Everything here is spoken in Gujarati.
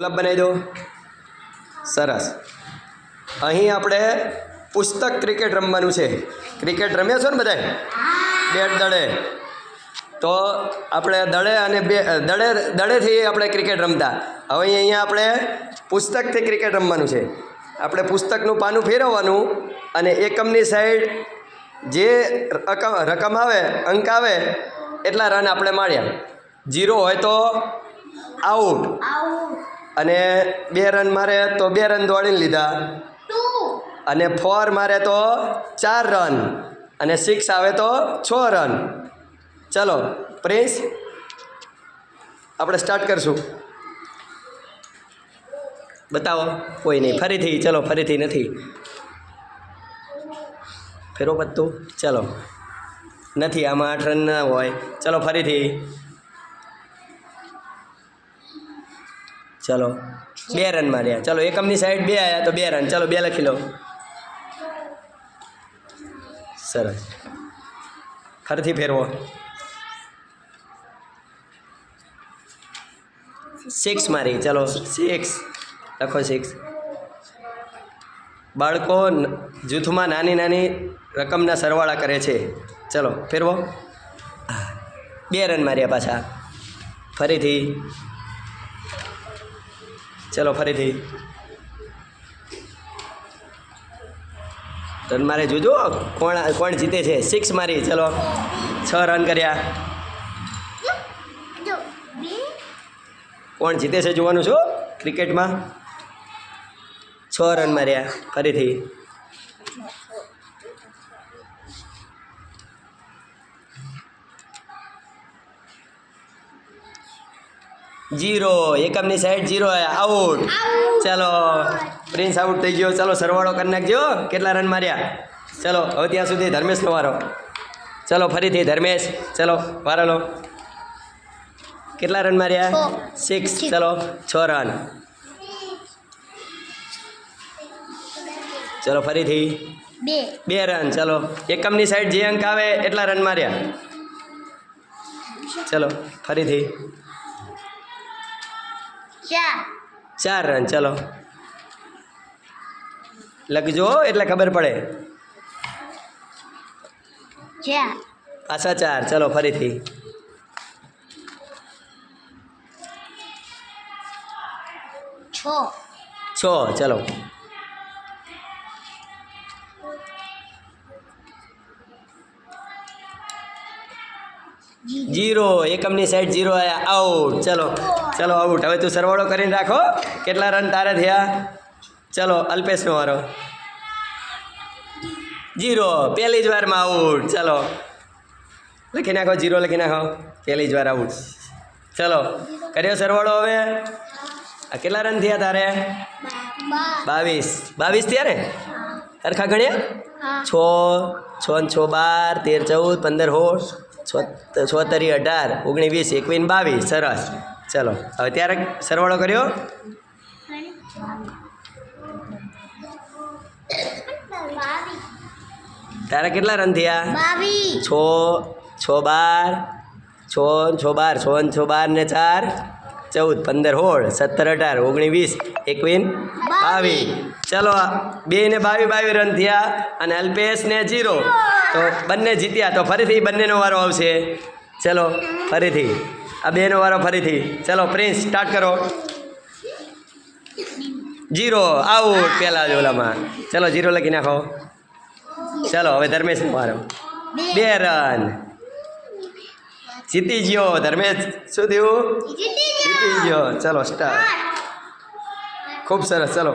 ગુલાબ બનાવી દો. સરસ. અહીં આપણે પુસ્તક ક્રિકેટ રમવાનું છે. ક્રિકેટ રમ્યા છો ને બધાય? બેટ દડે તો આપણે દડે અને બે દડે દડેથી આપણે ક્રિકેટ રમતા. હવે અહીંયા આપણે પુસ્તકથી ક્રિકેટ રમવાનું છે. આપણે પુસ્તકનું પાનું ફેરવવાનું અને એકમની સાઈડ જે રકમ રકમ આવે, અંક આવે, એટલા રન આપણે માર્યા. જીરો હોય તો આઉટ. અને બે રન મારે તો બે રન દોડીને લીધા. અને ફોર મારે તો ચાર રન. અને સિક્સ આવે તો છ રન. ચલો પ્રિન્સ આપણે સ્ટાર્ટ કરશું. બતાવો, કોઈ નહીં, ફરીથી, ચલો, ફરીથી નથી. ફેરો પત્તું, ચલો. નથી, આમાં આઠ રન ના હોય. ચલો, ફરીથી. ચલો, બે રન માર્યા. ચલો, એકમની સાઈડ બે આવ્યા તો બે રન ચલો, બે લખી લો. સરસ. ફરીથી ફેરવો. સિક્સ મારી. ચલો સિક્સ લખો સિક્સ બાળકો જૂથમાં નાની નાની રકમના સરવાળા કરે છે. ચલો, ફેરવો. બે રન માર્યા પાછા. ફરીથી. ચલો ફરીથી. રન મારે જોજો, કોણ કોણ જીતે છે? સિક્સ મારી, ચલો. છ રન કર્યા. કોણ જીતે છે જોવાનું છું? ક્રિકેટમાં છ રન માર્યા, ફરીથી. જીરો એકમની સાઈડ જીરો આઉટ. ચાલો પ્રિન્સ આઉટ થઈ ગયો. ચાલો સરવાળો કરી નાખજો કેટલા રન માર્યા? ચલો હવે ત્યાં સુધી ધર્મેશનો વારો. ચલો ફરીથી ધર્મેશ. ચાલો વારો લો. કેટલા રન માર્યા? સિક્સ ચાલો છ રન. ચાલો ફરીથી. બે રન. ચાલો એકમની સાઈડ જે અંક આવે એટલા રન માર્યા. ચલો ફરીથી. ચાર ચાર રન ચલો. લખજો એટલે ખબર પડે. ચાર પાછા ચાર ચલો ફરીથી. છ છ ચલો. જીરો. એકમની સાઈડ જીરો આયા. આઉટ ચલો. ચલો આઉટ હવે તું સરવાળો કરીને રાખો. કેટલા રન તારે થયા? ચલો અલ્પેશનો વારો જીરો. પહેલી જ વારમાં આઉટ. ચલો. લખી નાખો, જીરો લખી નાખો. પહેલી જ વાર આઉટ. ચલો. કર્યો સરવાળો હવે? આ કેટલા રન થયા તારે? બાવીસ. બાવીસ થયા ને? સરખા ગણ્યા? છ. છ ને છ બાર, તેર ચૌદ, પંદર સોળ છોતરી અઢાર, ઓગણીસ વીસ, એકવીસ બાવીસ. સરસ. ચલો હવે ત્યારે સરવાળો કર્યો? તારા કેટલા રન થયા? છ છ બાર છ છ બાર છ છ બાર ને ચાર ચૌદ પંદર સોળ સત્તર અઢાર ઓગણીસ વીસ એકવીસ બાવી ચલો બે ને બાવીસ બાવીસ રન થયા અને અલ્પેશ ને જીરો. તો બંને જીત્યા તો ફરીથી બંનેનો વારો આવશે. ચલો ફરીથી. આ બેનો વારો ફરીથી. ચલો પ્રિન્સ સ્ટાર્ટ કરો. જીરો આઉટ પહેલાં જ ઓલામાં. ચલો જીરો લખી નાખો. ચલો હવે ધર્મેશ વારો. બે રન. જીતી ગયો ધર્મેશ. શું થયું? જીતી ગયો. ચલો સ્ટાર્ટ ખૂબ સરસ. ચલો.